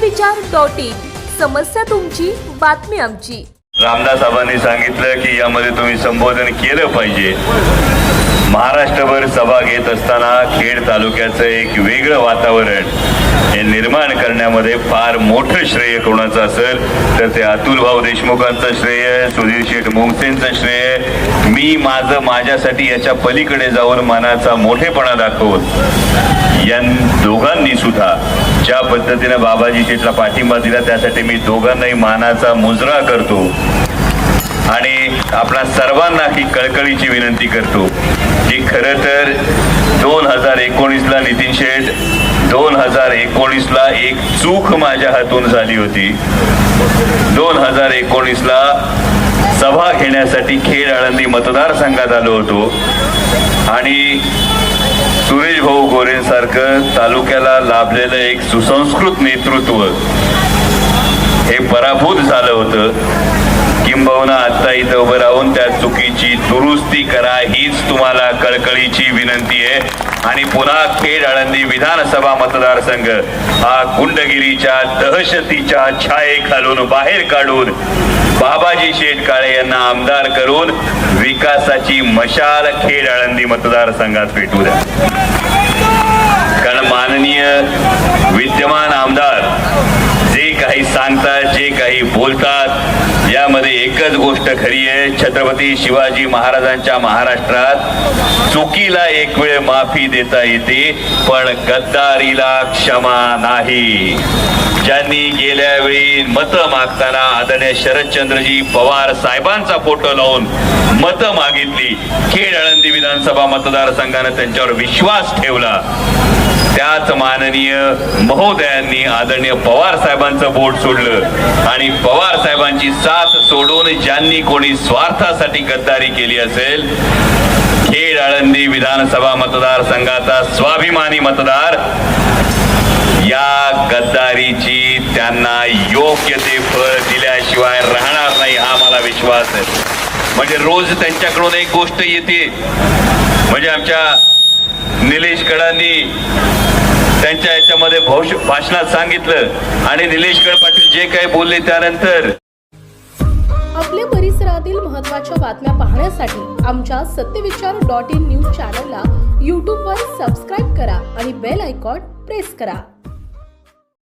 विचार dot. In समस्या तुमची बातमी आमची. रामदास आबांनी सांगितलं की यामध्ये तुम्ही संबोधन केलं पाहिजे. महाराष्ट्रभर सभा घेत असताना खेड तालुक्याचं एक वेगळं वातावरण हे निर्माण करण्यामध्ये फार मोठं श्रेय कोणाचं असेल तर ते अतुल भाऊ देशमुखांचं श्रेय सुधीर शेठ मोंगसेंचं श्रेय मी माझं माझ्यासाठी याच्या पलीकडे जाऊन मनाचा मोठेपणा दाखवून या दोघांनी सुद्धा ज्या पद्धतीनं बाबाजी शेठला पाठिंबा दिला त्यासाठी मी दोघांनाही मानाचा मुजरा करतो. आणि आपणा सर्वांना ही कळकळीची विनंती करतो की खरं तर दोन हजार एकोणीसला नितीन शेठ दोन हजार एकोणीसला एक चूक माझ्या हातून झाली होती. दोन हजार एकोणीसला सभा घेण्यासाठी खेड आळंदी मतदारसंघात आलो होतो. आणि सुरेश भाऊ गोरेंसारखं तालुक्याला लाभलेलं एक सुसंस्कृत नेतृत्व हे पराभूत झालं होतं. किंबहुना आत्ता इथं उभं राहून त्या चुकीची दुरुस्ती करा हीच तुम्हाला कळकळीची विनंती आहे. आणि पुन्हा खेड आळंदी विधानसभा मतदारसंघ हा गुंडगिरीच्या दहशतीच्या छायेखालून बाहेर काढून बाबाजी शेठ काळे यांना आमदार करून विकासाची मशाल खेड आळंदी मतदारसंघात पेटू द्या. माननीय विद्यमान आमदार जे काही सांगतात जे काही बोलतात यामध्ये एकच गोष्ट खरी आहे. छत्रपती शिवाजी महाराजांच्या महाराष्ट्रात चुकीला एक वेळ माफी देता येते पण गद्दारीला क्षमा नाही. ज्यांनी गेल्या वेळी मतं मागताना आदरणीय शरदचंद्रजी पवार साहेबांचा फोटो लावून मतं मागितली खेड आळंदी विधानसभा मतदारसंघानं त्यांच्यावर विश्वास ठेवला. त्याच माननीय महोदयांनी आदरणीय पवार साहेबांचं बोट सोडलं आणि पवार साहेबांची साथ सोडून ज्यांनी कोणी स्वार्थासाठी गद्दारी केली असेल खेड आळंदी विधानसभा मतदारसंघाचा स्वाभिमानी मतदार या गद्दारीची त्यांना योग्य ते फळ दिल्याशिवाय राहणार नाही हा मला विश्वास आहे. म्हणजे रोज त्यांच्याकडून एक गोष्ट येते. म्हणजे आमच्या निलेश कडांनी त्यांच्या याच्यामध्ये भाषणात सांगितलं. आणि निलेश कड पाटील जे काही बोलले त्यानंतर आपल्या परिसरातील महत्त्वाच्या बातम्या पाहण्यासाठी आमच्या सत्यविचार डॉट इन न्यूज चॅनलला यूट्यूबवर सबस्क्राईब करा आणि बेल आयकॉन प्रेस करा.